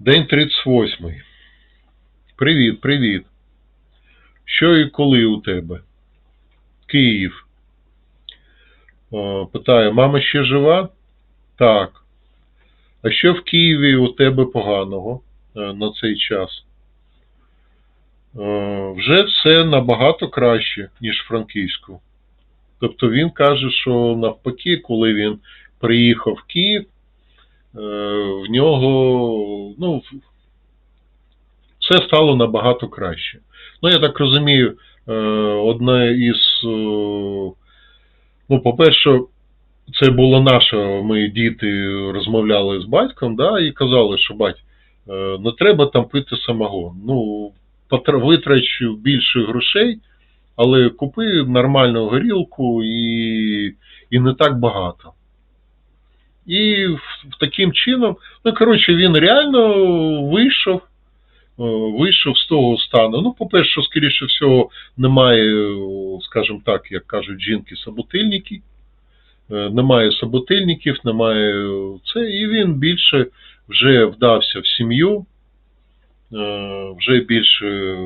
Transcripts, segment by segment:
День 38. Привіт, привіт. Що і коли у тебе? Київ. О, питаю, мама ще жива? Так. А що в Києві у тебе поганого е, на цей час? Е, Вже все набагато краще, ніж Франківську. Тобто він каже, що навпаки, коли він приїхав в Київ, е, в нього ну, все стало набагато краще. Ну, я так розумію, е, одне із. е, Ну, по-перше, це було наше, ми діти розмовляли з батьком, да, і казали, що бать, е, не треба там пити самогон. Ну, витрач більше грошей, але купи нормальну горілку і, і не так багато. І таким чином, ну, коротше, він реально вийшов, е, вийшов з того стану. Ну, по-перше, скоріше всього, немає, скажімо так, як кажуть жінки, собутильників. Е, Немає собутильників, немає це, і він більше вже вдався в сім'ю, е, вже більше,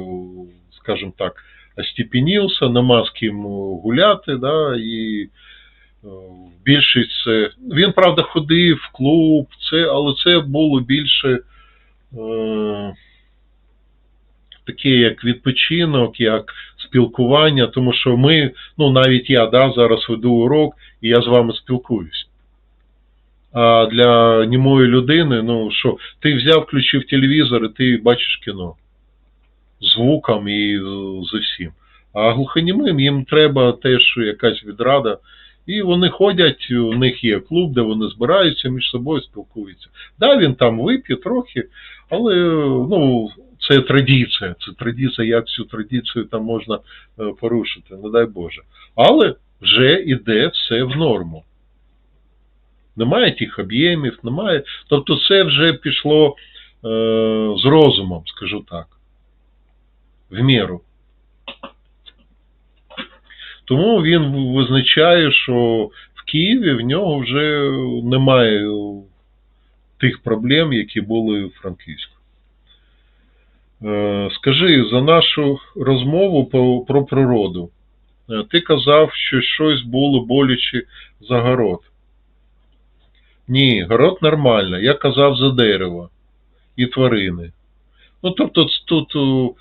скажімо так, остепенівся, нема з ким гуляти, да, і більшість це. Він, правда, ходив в клуб, це, але це було більше е, таке, як відпочинок, як спілкування, тому що ми, ну навіть я да, зараз веду урок, і я з вами спілкуюсь. А для німої людини, ну що, ти взяв, включив телевізор, і ти бачиш кіно. Звуком і е, з усім. А глухонімим їм треба теж якась відрада. І вони ходять, у них є клуб, де вони збираються між собою, спілкуються. Да, він там вип'є трохи, але ну, це традиція. Це традиція, як цю традицію там можна е, порушити, не дай Боже. Але вже йде все в норму. Немає тих об'ємів, немає. Тобто це вже пішло е, з розумом, скажу так. В міру. Тому він визначає, що в Києві в нього вже немає тих проблем, які були в Франківську. Е, Скажи, за нашу розмову про, про природу. Е, Ти казав, що щось було боляче за город. Ні, город нормально. Я казав за дерево і тварини. Ну, тобто, тут е,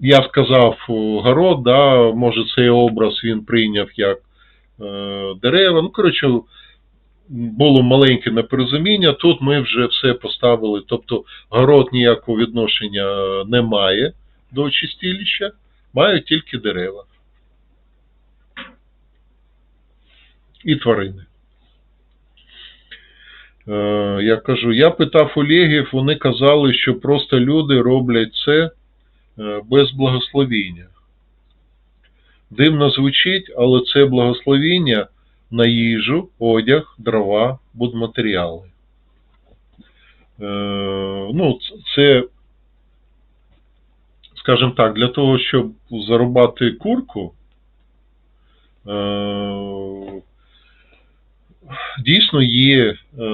я сказав е, город, да, може цей образ він прийняв як е, дерева. Ну, коротше, було маленьке непорозуміння, тут ми вже все поставили. Тобто город ніякого відношення не має до чистилища, мають тільки дерева. І тварини. Е, Я кажу, я питав у Олегів, вони казали, що просто люди роблять це е, без благословіння. Дивно звучить, але це благословіння на їжу, одяг, дрова, будматеріали. Е, Ну, це, скажімо так, для того, щоб зарубати курку, е, дійсно є е,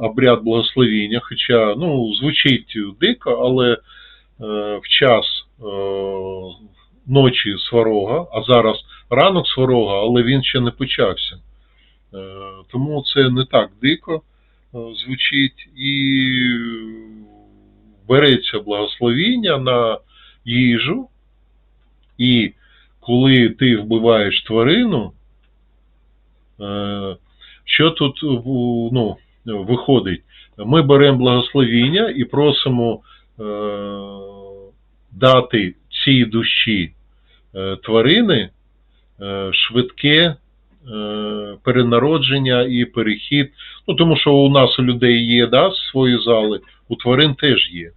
обряд благословіння, хоча ну, звучить дико, але е, в час е, ночі сварога, а зараз ранок сварога, але він ще не почався. Е, тому це не так дико е, звучить і береться благословіння на їжу, і коли ти вбиваєш тварину, е, що тут ну, виходить? Ми беремо благословіння і просимо е, дати цій душі е, тварини е, швидке е, перенародження і перехід. Ну, тому що у нас у людей є да, свої зали, у тварин теж є.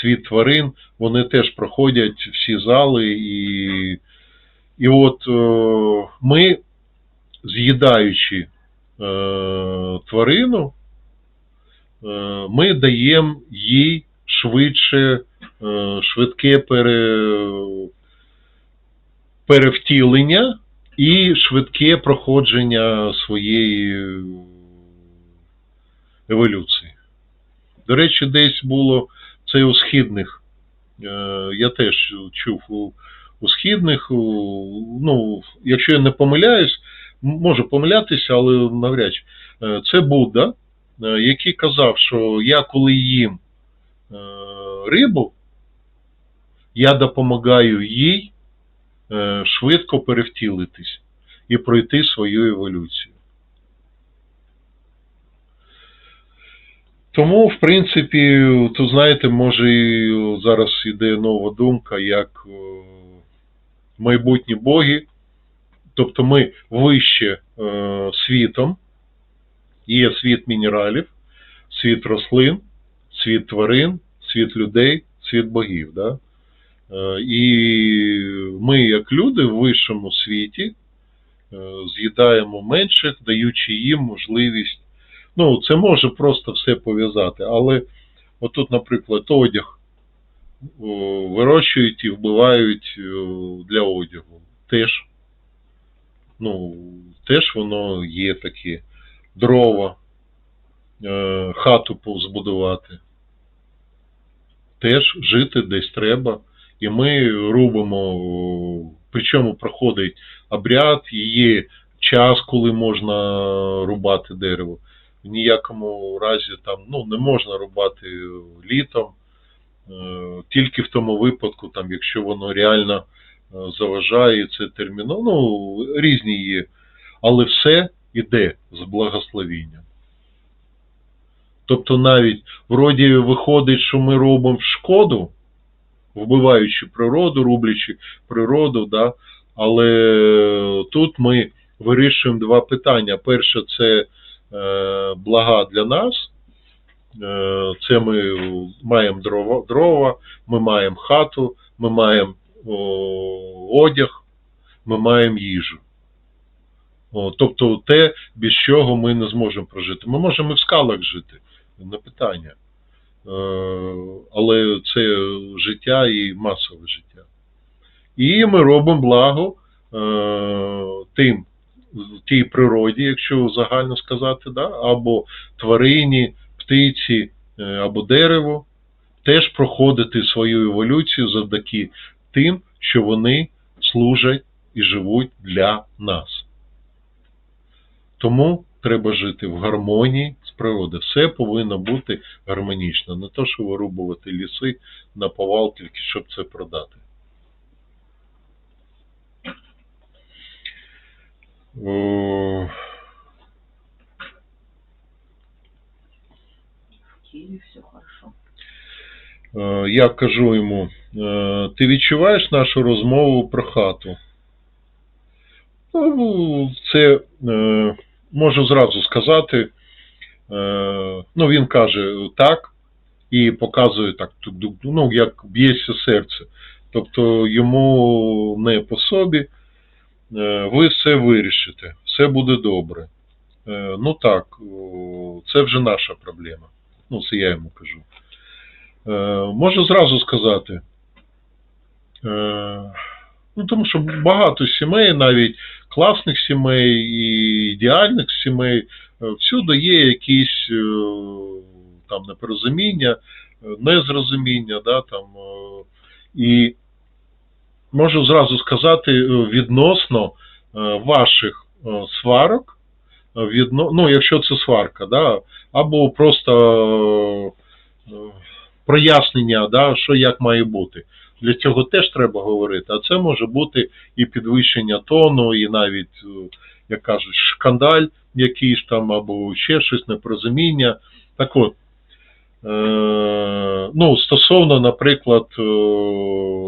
Світ тварин, вони теж проходять всі зали, і, і от е, ми, з'їдаючи е, тварину, е, ми даємо їй швидше, швидке пере, перевтілення і швидке проходження своєї еволюції. До речі, десь було це у східних. Е, Я теж чув у, у східних, у, ну, якщо я не помиляюсь, можу помилятися, але навряд чи. Е, Це Будда, е, який казав, що я коли їм е, рибу, я допомагаю їй е, швидко перевтілитись і пройти свою еволюцію. Тому, в принципі, то знаєте, може і зараз іде нова думка, як е, майбутні боги, тобто ми вище е, світом, є світ мінералів, світ рослин, світ тварин, світ людей, світ богів. Да? Е, І ми, як люди, в вищому світі е, з'їдаємо менших, даючи їм можливість. Ну, це може просто все пов'язати, але отут, наприклад, одяг вирощують і вбивають для одягу. Теж, ну, теж воно є таке. Дрова, е, хату збудувати. Теж жити десь треба. І ми робимо, причому проходить обряд, і є час, коли можна рубати дерево. В ніякому разі там ну, не можна рубати літом, е, тільки в тому випадку, там, якщо воно реально е, заважає, це терміно, ну, різні є. Але все йде з благословінням. Тобто навіть вроді виходить, що ми робимо шкоду, вбиваючи природу, рублячи природу, да? але тут ми вирішуємо два питання. Перше, це е, блага для нас. Е, Це ми маємо дрова, дрова, ми маємо хату, ми маємо одяг, ми маємо їжу. Тобто те, без чого ми не зможемо прожити. Ми можемо і в скалах жити, не питання. Е, Але це життя і масове життя. І ми робимо благо е, тим, тій природі, якщо загально сказати, да? або тварині, птиці, е, або дереву, теж проходити свою еволюцію завдяки тим, що вони служать і живуть для нас. Тому треба жити в гармонії з природою. Все повинно бути гармонічно. Не то, що вирубувати ліси на повал, тільки щоб це продати. О, В Киеве все хорошо. е, Я кажу йому, е, ти відчуваєш нашу розмову про хату? Ну, це е, можу зразу сказати. Е, Ну, він каже так і показує так, ну, як б'ється серце. Тобто йому не по собі, Е, ви все вирішите, все буде добре. Е, Ну так, це вже наша проблема. Ну, це я йому кажу. Можу зразу сказати. Ну, тому що багато сімей, навіть класних сімей і ідеальних сімей, е, всюди є якісь е, там непорозуміння, е, незрозуміння, да, там, і можу зразу сказати відносно ваших сварок, відно, ну, якщо це сварка, да, або просто прояснення, да, що як має бути. Для цього теж треба говорити, а це може бути і підвищення тону, і навіть, е, як кажуть, шкандаль якийсь там, або ще щось непорозуміння. Так от, е, ну, стосовно, наприклад, е,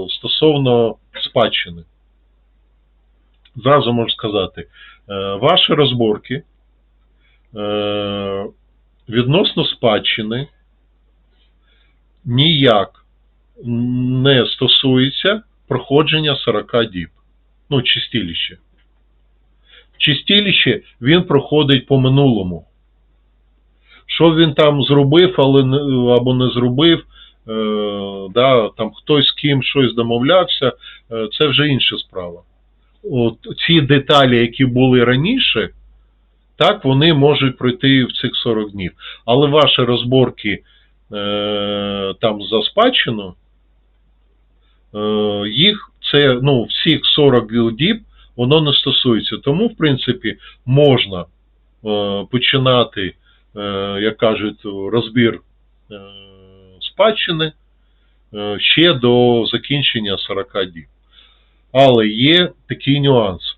стосовно спадщини. Зразу можу сказати, е, ваші розборки е, відносно спадщини ніяк не стосується проходження 40 діб. Ну, чистилище. Чистилище він проходить по минулому. Що він там зробив, але або не зробив, е, да, там хтось з ким щось домовлявся, е, це вже інша справа. От ці деталі, які були раніше, так, вони можуть пройти в цих 40 днів. Але ваші розборки е, там за спадщину, їх це ну, всіх 40 діб воно не стосується. Тому, в принципі, можна е, починати, е, як кажуть, розбір е, спадщини е, ще до закінчення 40 діб. Але є такий нюанс.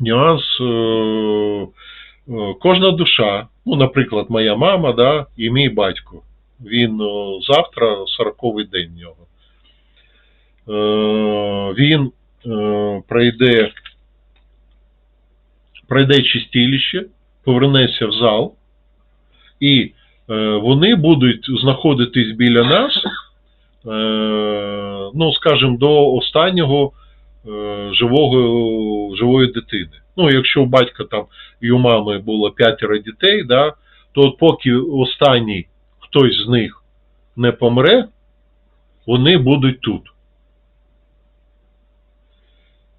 Нюанс е, е, кожна душа, ну, наприклад, моя мама да, і мій батько. Він е, завтра 40-й день в нього. Е, він е, пройде, пройде чистилище, повернеться в зал, і е, вони будуть знаходитись біля нас, ну, скажімо, до останнього живого, живої дитини. Ну, якщо у батька там і у мами було п'ятеро дітей, да, то от поки останній хтось з них не помре, вони будуть тут.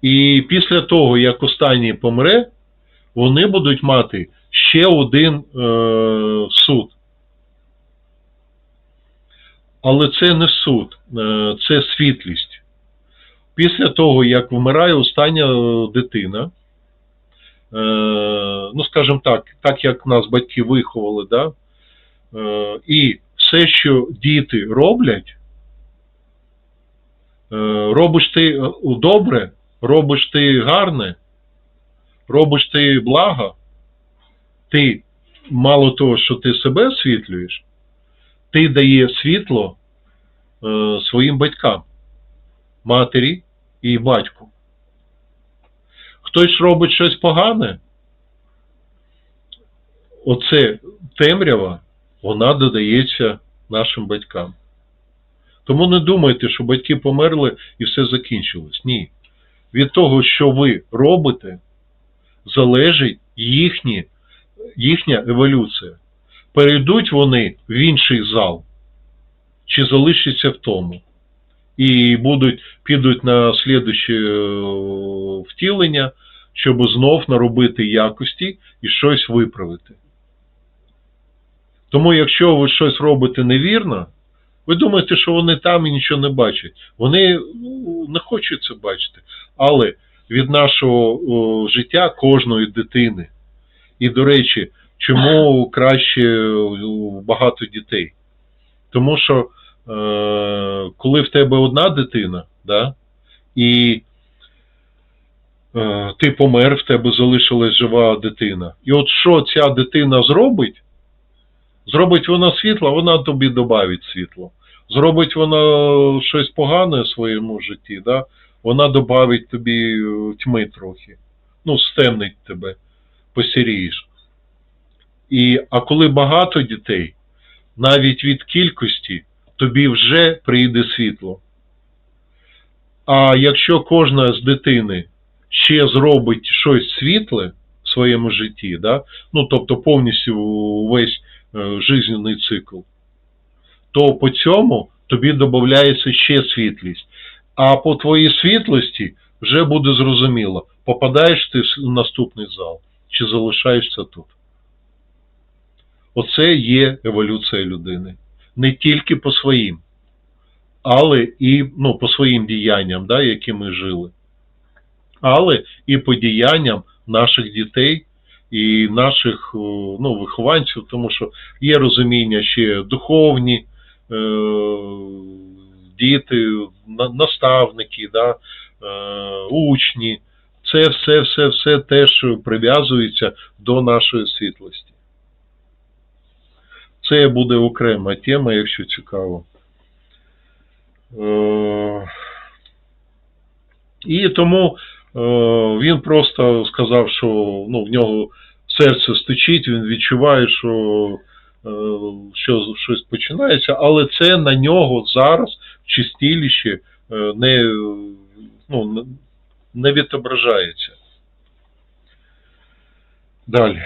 І після того, як останній помре, вони будуть мати ще один е, суд. Але це не суд, е, це світлість. Після того, як вмирає остання е, дитина, е, ну, скажімо так, так як нас батьки виховали, да, е, і все, що діти роблять, е, робиш ти е, добре, робиш ти гарне, робиш ти благо, ти мало того, що ти себе освітлюєш, ти даєш світло е, своїм батькам, матері і батьку. Хтось робить щось погане, оце темрява, вона додається нашим батькам. Тому не думайте, що батьки померли і все закінчилось. Ні. Від того, що ви робите, залежить їхні, їхня еволюція. Перейдуть вони в інший зал, чи залишаться в тому. І будуть, підуть на слідуще е, втілення, щоб знов наробити якості і щось виправити. Тому, якщо ви щось робите невірно, ви думаєте, що вони там і нічого не бачать. Вони ну, не хочуть це бачити. Але від нашого життя кожної дитини. І, до речі, чому краще багато дітей? Тому що е, коли в тебе одна дитина, да, і е, ти помер, в тебе залишилась жива дитина. І от що ця дитина зробить? Зробить вона світло, вона тобі додавить світло. Зробить вона щось погане в своєму житті, да? вона додавить тобі е, тьми трохи. Ну, стемнить тебе, посірієш. І, а коли багато дітей, навіть від кількості тобі вже прийде світло. А якщо кожна з дитини ще зробить щось світле в своєму житті, да? ну тобто повністю весь е, жизненний цикл, то по цьому тобі додається ще світлість. А по твоїй світлості вже буде зрозуміло, попадаєш ти в наступний зал чи залишаєшся тут. Оце є еволюція людини. Не тільки по своїм, але і ну, по своїм діянням, да, які ми жили, але і по діянням наших дітей і наших ну, вихованців, тому що є розуміння ще духовні, діти, наставники, да, е, учні. Це все, все, все теж прив'язується до нашої світлості. Це буде окрема тема, якщо цікаво. Е, І тому е, він просто сказав, що ну, в нього серце стучить, він відчуває, що, е, що щось починається, але це на нього зараз в чистіліші е, не, ну, не відображається. Далі.